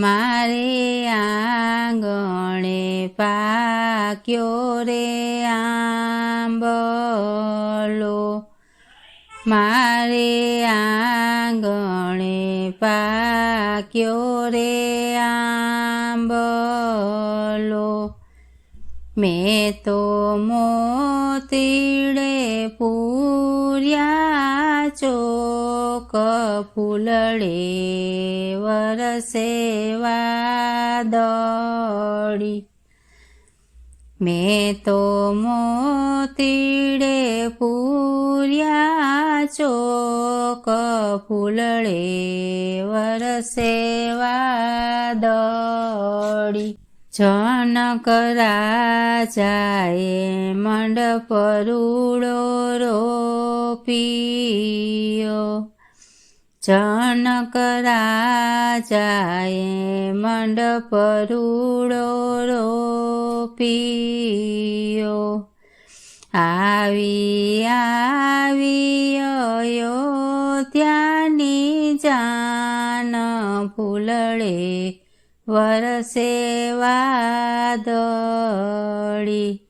મારે આંગણે પાક્યો રે આંબલો. મારે આંગણે પાક્યો રે મેં તો મોતીડે પૂર્યા ચોક ફૂલડે વરસે વાદળી. મેં તો મોતીડે પૂર્યા ચોક ફૂલડે વરસે વાદળી. જનક રાજાએ મંડપ રૂડો રોપિયો. જનક રાજાએ મંડપ રૂડો રોપિયો. આવી વરસે વાદળી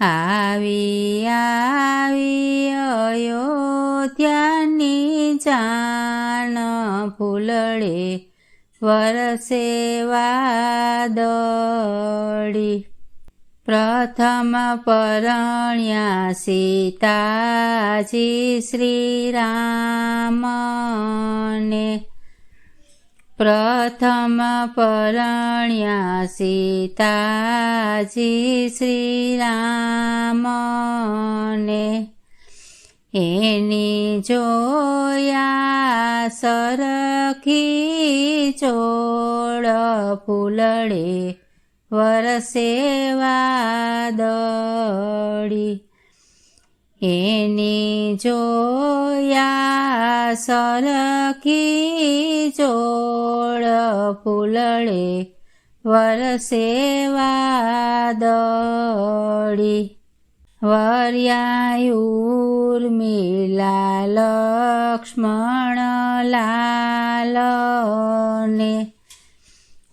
આવી આવી અયોધ્યાની જાણ ફૂલડે વરસે વાદળી. પ્રથમ પરણ્યા સીતાજી શ્રીરામને પ્રથમ પરણ્યા સીતાજી શ્રીરામને એની જોયા સરખી ચોળ ફૂલડે વરસેવા વાદળી. એની જોયા સરખી જોડ ફૂલડે વરસે વાદળી. વર્યાયુર મિલા લક્ષ્મણ લાલને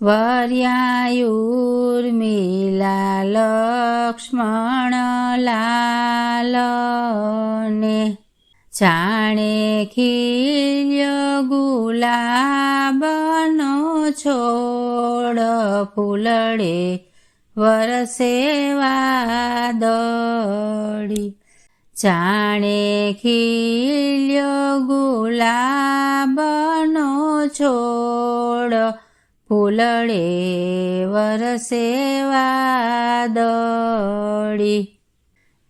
વર્યાયુર્મિલા લક્ષ્મણ લાલને જાણે ખીલ્યો ગુલાબનો છોડ ફૂલડે વરસે વાદળી. જાણે ખીલ્યો ગુલાબનો છોડ ફૂલડે વરસે વાદળી.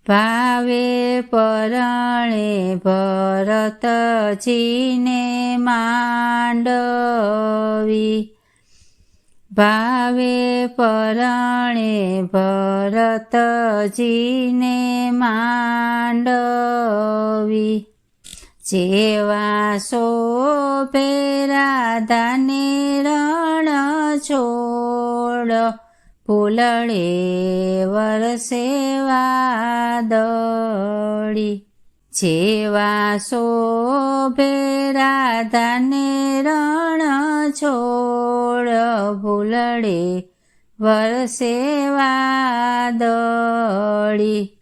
ભાવે પરણે ભરતજીને માંડવી. ભાવે પરણે ભરતજીને માંડવી. જેવા શોભે રાધાને રણ છોડ, ફૂલડે વરસે વાદળી. જેવા શોભે રાધાને રણ છોડ, ફૂલડે વરસે વાદળી.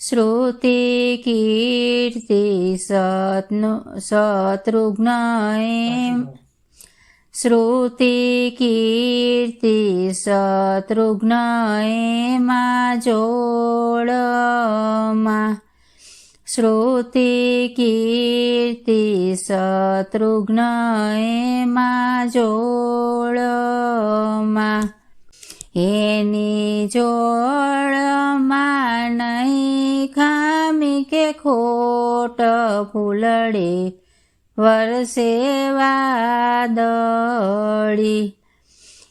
શ્રુતિ કીર્તિ સત્નુ શત્રુઘ્ન એમ શ્રુતિ કીર્તિ શત્રુઘ્ન એમાં જોડમાં શ્રુતિ કીર્તિ શત્રુઘ્ન એમાં જોડમાં એની જોડમાં નહીં ખામી કે ખોટ ફૂલડે, વરસે વાદળી.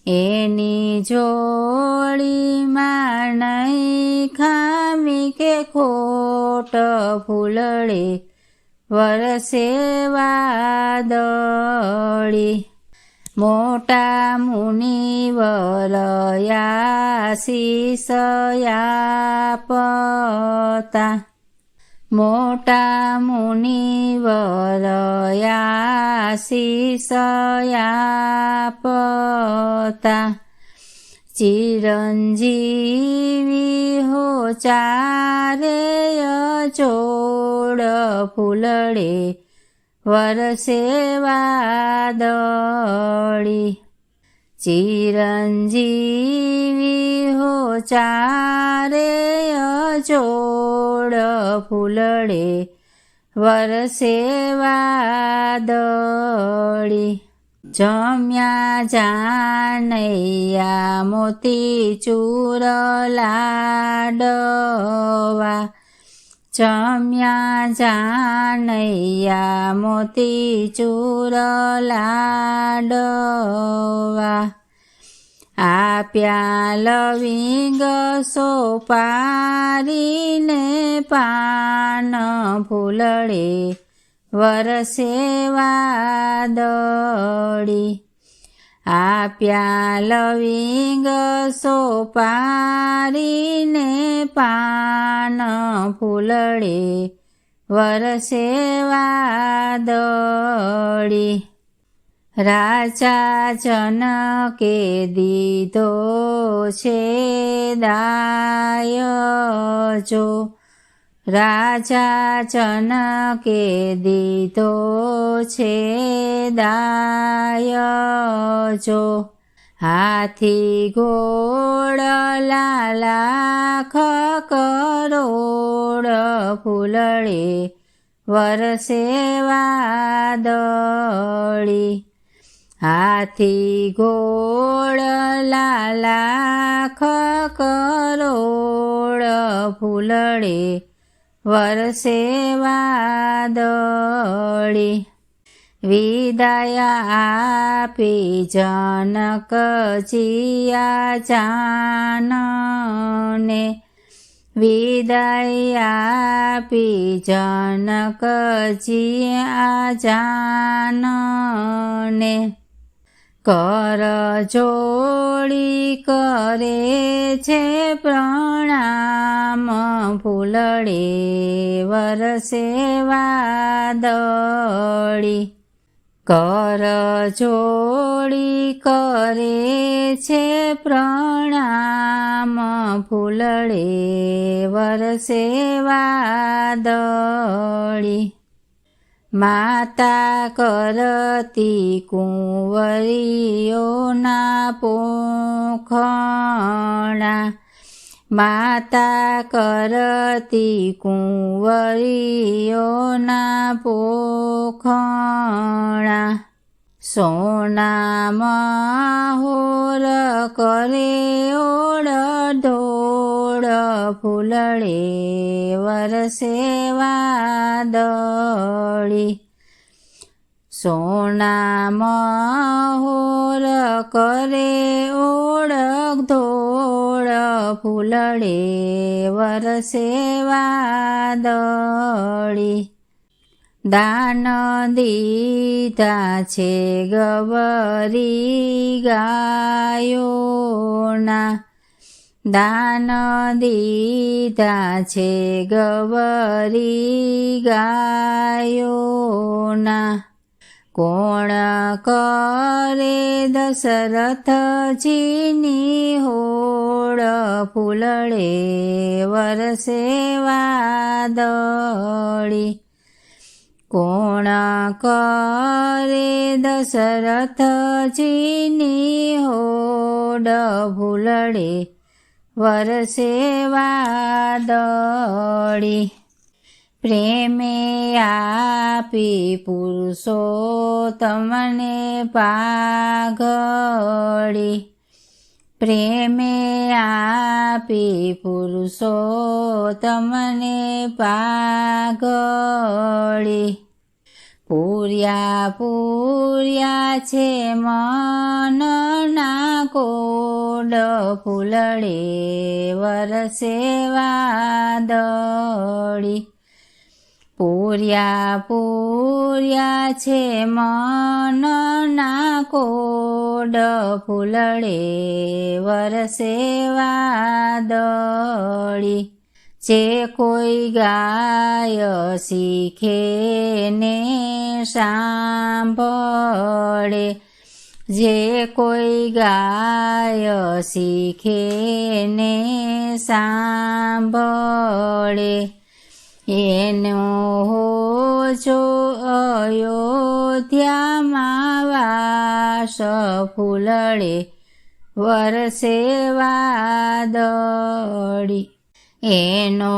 એની જોડીમાં નહીં ખામી કે ખોટ ફૂલડે, વરસે વાદળી. મોટા મુનિવરયા શિષયા પતા મોટા મુનિવરયા પતા ચિરંજીવી હો ચારે ચોડ ફૂલડે વરસે વાદળી ચિરંજીવી હો ચારે જોડ ફૂલડે વરસે વાદળી જમ્યા જાનૈયા મોતી ચૂર લાડવા જમ્યા જાનૈયા મોતી ચૂર લાડવા આપ્યા લવિંગ સોપારીને પાન ફૂલડે વરસેવા વાદળી આપ્યા લવિંગ સોપારીને પાન ફૂલડે વરસે વાદળી. રાજા જનકે દીધો છે દાય જો રાજા જનકે દીધો છે દાય જો. હાથી ગોળ લાલાખ કરોડ ફૂલડે વરસે વાદળી. હાથી ગોળ લાલાખ કરોડ ફૂલડે વરસે વાદળી વિદાય આપી જનક જિયા જાનને. વિદાય આપી જનક જિયા જાનને. કર જોડી કરે છે પ્રણામ, ફૂલડે વરસે વાદળી. કર જોડી કરે છે પ્રણામ, ફૂલડે વરસે વાદળી. માતા કરતી કુંવરીઓના પોખણા. માતા કરતી કુંવરીઓના પોખણા. સોનામાં હોર કરે ઓળ ધોળ ફૂલડે વરસે વાદળી. સોનામાં હોર કરે ઓળખ ધોળ ફૂલડે વરસે વાદળી. દાન દીધા છે ગવરી ગાયોના. દાન દીધા છે ગવરી ગાયોના. કોણ કરે દશરથજીની હોળ ફૂલડે વરસે વાદળી. કોણ કરે દશરથજીની હોડ ફૂલડે વરસે વાદળી પ્રેમે આપી પુરુષો તમને પાઘડી પ્રેમે આપી પુરુષો તમને પાઘડી પૂર્યા પૂર્યા છે મનના કોડ ફૂલડે વરસે વાદળી. પૂર્યા પૂર્યા છે મનના કોડ ફૂલડે વરસે વાદળી. જે કોઈ ગાય શીખે ને સાંભળે જે કોઈ ગાય શીખે ને સાંભળે, એનો જો અયોધ્યામાં વાસ ફૂલડે, વરસે વાદળી. એનો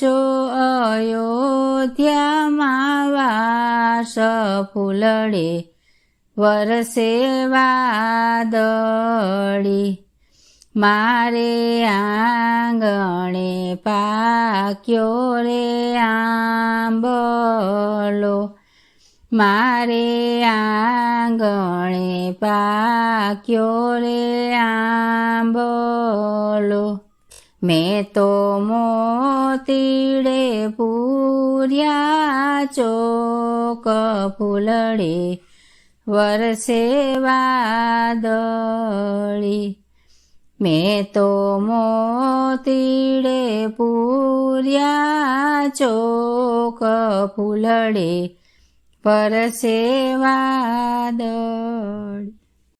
જો અયોધ્યામાં વાસ ફૂલડે વરસે વાદળી મારે આંગણે પાક્યો રે આંબલો. મારે આંગણે પાક્યો રે આંબલો. મેં તો મોતીડે પૂર્યા ચોક ફૂલડે વરસે વાદળી. મેં તો મોતીડે પૂર્યા ચોક ફૂલડે. પરસે વાદળ.